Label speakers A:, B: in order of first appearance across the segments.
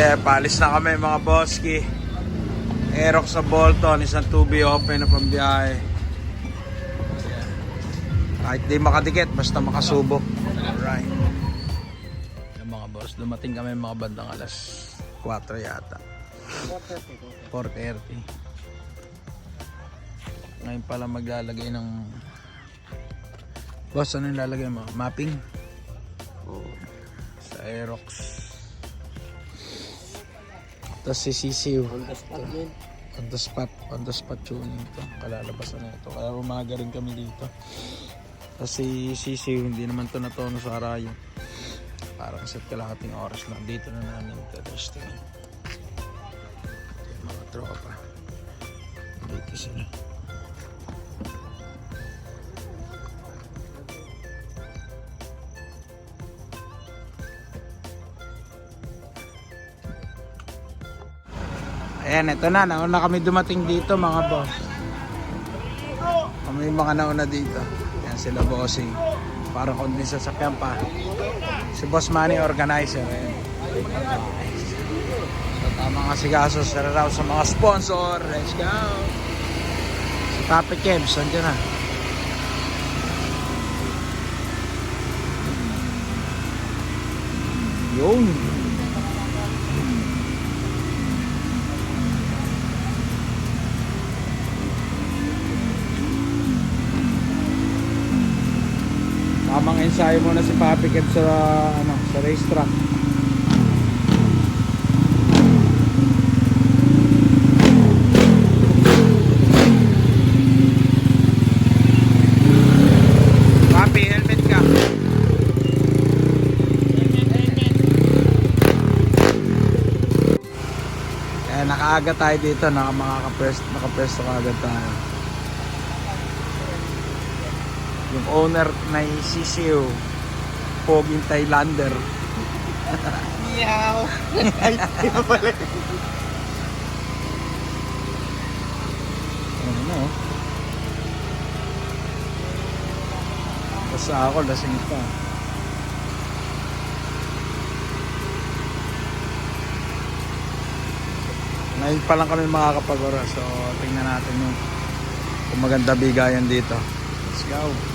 A: Yeah, palis na kami mga boski. Aerox sa Bolton, isang 2B open na pambiyahe. Yeah. Kahit di makadikit, basta makasubok. Alright. Yung mga boss, dumating kami mga bandang alas 4 yata. 4.30. Ngayon pala maglalagay ng... Boss, ano yung lalagay mo? Mapping? Sa Aerox. Tapos si Sisiu.
B: On the spot yun.
A: On the spot, on the spot tuning to. Kalalabasan na ito. Kaya umaga rin kami dito. Kasi Sisiu, hindi naman to natono sa arayo. Parang sa kalahating oras lang. Dito na namin testing. Yung mga tropa. Dito sila. Ayan, ito na. Nauna kami dumating dito mga boss. Kami yung mga nauna dito. Ayan sila bossing. Para kundi sa sakyan pa. Si Boss Manny organizer. Ayan. So tama nga si Gasos. Tara raw sa mga sponsor. Let's go. Si Papi Kebs. Andiyan na. Yun. Tamang ensayo muna si Papi Kev sa ano, sa racetrack. Papi, helmet ka. Eh, nakaaga tayo dito, naka makakapwesto, nakapwesto kaagad tayo. Yung owner na Sisiu, Poging Thailander.
B: Meow! Ay, pala.
A: Ano? Basta ako, lasing pa. Ngayon pa lang kami makakapag-ora. So, tingnan natin yung kung maganda bigayan dito. Let's go.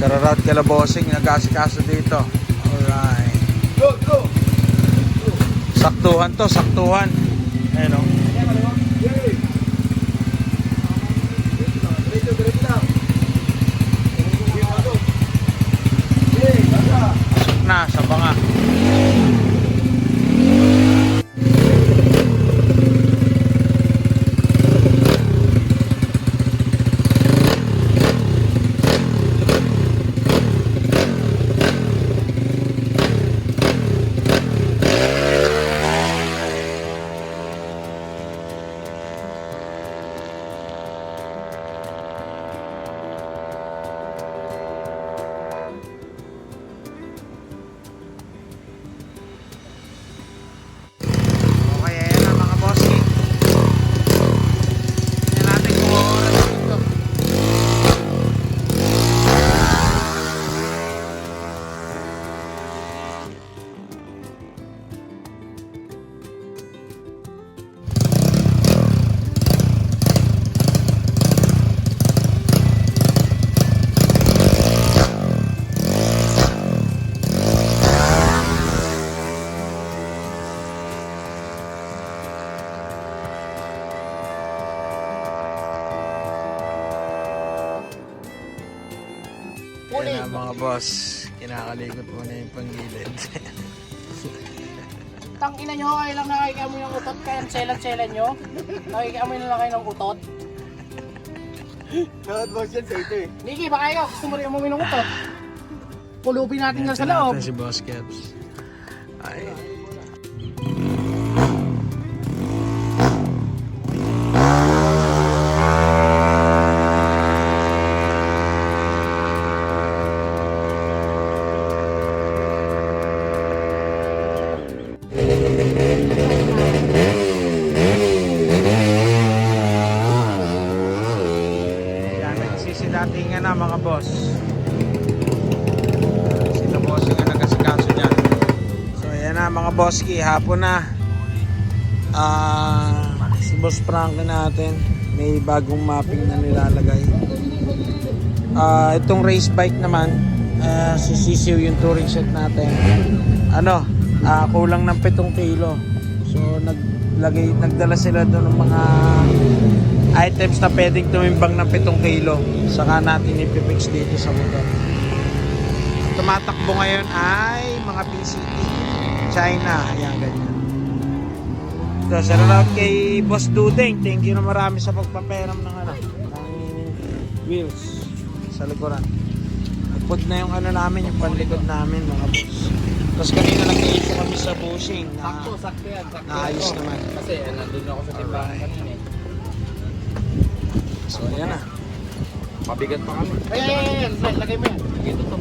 A: Sararat Calabosing, nag-asikaso dito. Alright.
B: Go, go!
A: Saktuhan to, saktuhan. Ayun o. boss. Kinakalikot muna yung panggilid.
C: Tang ina nyo, kayo lang nakikiamoy ng utot, kaya selan-selan nyo. Nakikiamoy na lang kayo ng utot.
B: Nakad boss yan sa ito eh.
C: Niki, baka ikaw, gusto mo rin amoy ng utot. Pulupin natin yan sa loob.
A: Natin si Boss Caps. Ay. Na mga boss. Sila boss yung nagkasikaso dyan. So ayan na mga bosski, hapon na. Ah, si Boss Frank natin, may bagong mapping na nilalagay. Ah, itong race bike naman, ah, sisisiw yung touring set natin. Ano, ah, kulang ng 7 kilo. So naglagay, nagdala sila doon ng mga items na pwedeng tumimbang ng 7 kilo. Saka natin ipipix dito sa motor tumatakbo ngayon ay mga PCT China ayan ganyan so shoutout kay Boss Dudeng thank you na marami sa pagpaperam ng ano ng wheels sa likuran nagpod na yung ano namin yung panlikod namin mga boss tapos kanina nag-issue kami sa bushing na
C: Sakto, sakto yan. Sakto.
A: naayos naman
C: Kasi eh, nandun ako sa timbangan kanina eh.
A: So ayan na
B: Mabigat pa kami.
C: Ay, ay, ay, ay, lagay mo yan. Dito to.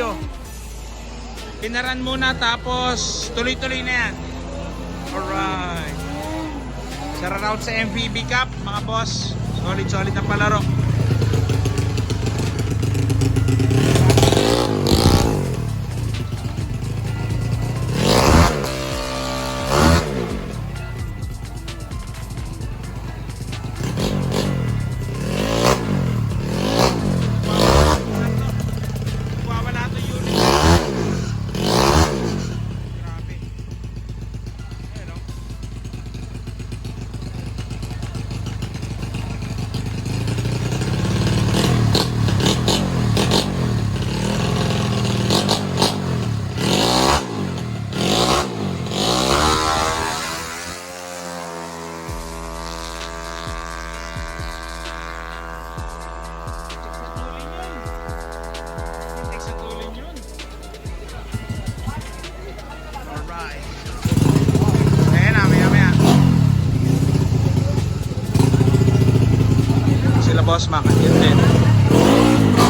A: video. Kinaran muna tapos tuloy-tuloy na yan. Alright. Shout out sa MVB Cup mga boss. Solid-solid na palaro. boss, mga ka-student.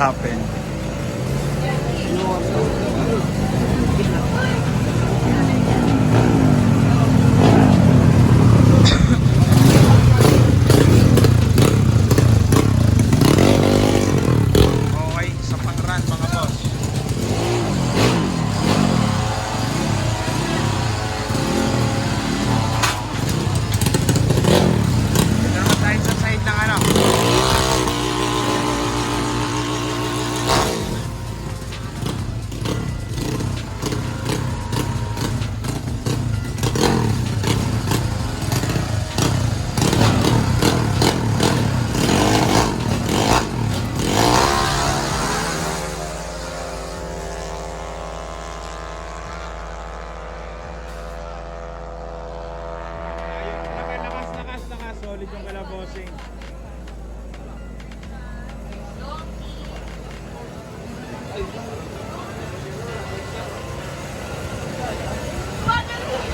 A: happy.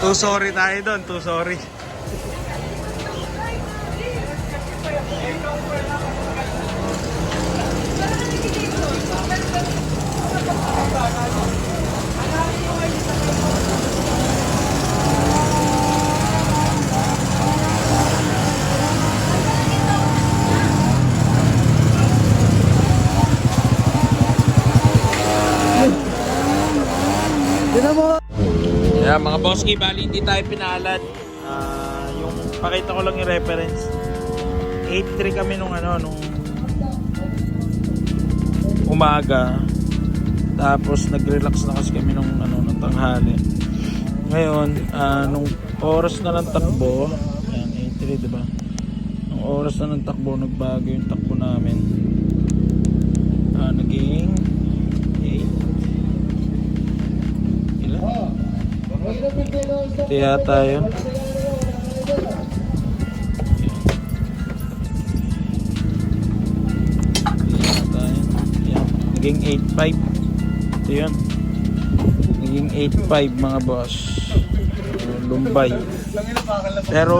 A: Too sorry tayo doon, too sorry. Boski, bali hindi tayo pinalad. Ah, yung pakita ko lang yung reference. 8-3 kami nung ano, nung umaga. Tapos nag-relax na kasi kami nung ano, nung tanghali. Ngayon, ah, nung oras na ng takbo, ayan, 8-3, di ba? Nung oras na ng takbo, nagbago yung takbo namin. Ito yata yun. Naging 8.5. Ito yun. Naging 8.5 mga boss. Lumbay. Pero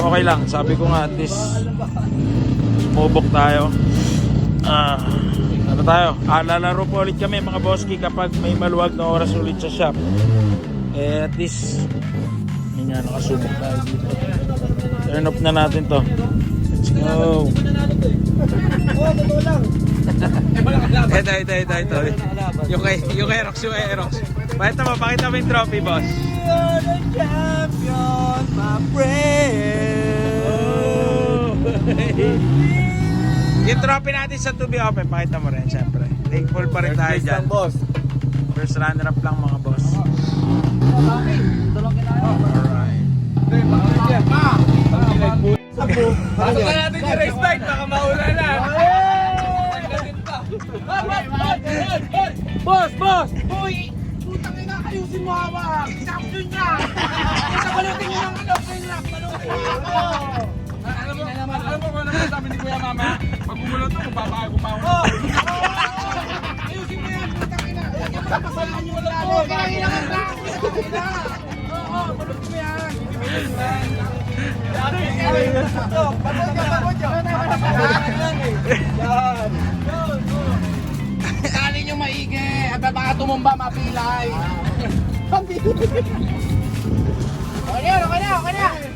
A: okay lang. Sabi ko nga at least sumubok tayo. Ah, ano tayo? Ah, lalaro po ulit kami mga boski kapag may maluwag na oras ulit sa shop. Eh, at least, nga, nakasubok tayo dito. Turn off na natin to. Let's go. ito, ito, ito, ito. Yung kay, yung kay Rox, yung kay Rox. Pakita mo, pakita mo yung trophy, boss.
B: champion, my friend.
A: Oh. yung trophy natin sa To Be Open, pakita mo rin, syempre. Thankful pa rin tayo dyan.
B: boss.
A: First runner-up lang, mga boss. Alright.
B: Pasok na natin yung respect, baka mauna na.
C: Boss, boss! Uy! Putang ina, ayusin mo hawak! Champion niya! Isa balutin niyo ng ano, pinlock! Balutin niyo ako!
B: Alam mo, alam mo kung ano sabi ni Kuya Mama? Pag bumulot to, mababago pa ako.
C: Ayusin mo yan, putang ina! Huwag niyo papasalaan yung lalo! Kailangan lang! Putang ina! Tali nyo maigi! At baka tumumba, mapilay! Okay na, okay na, okay na!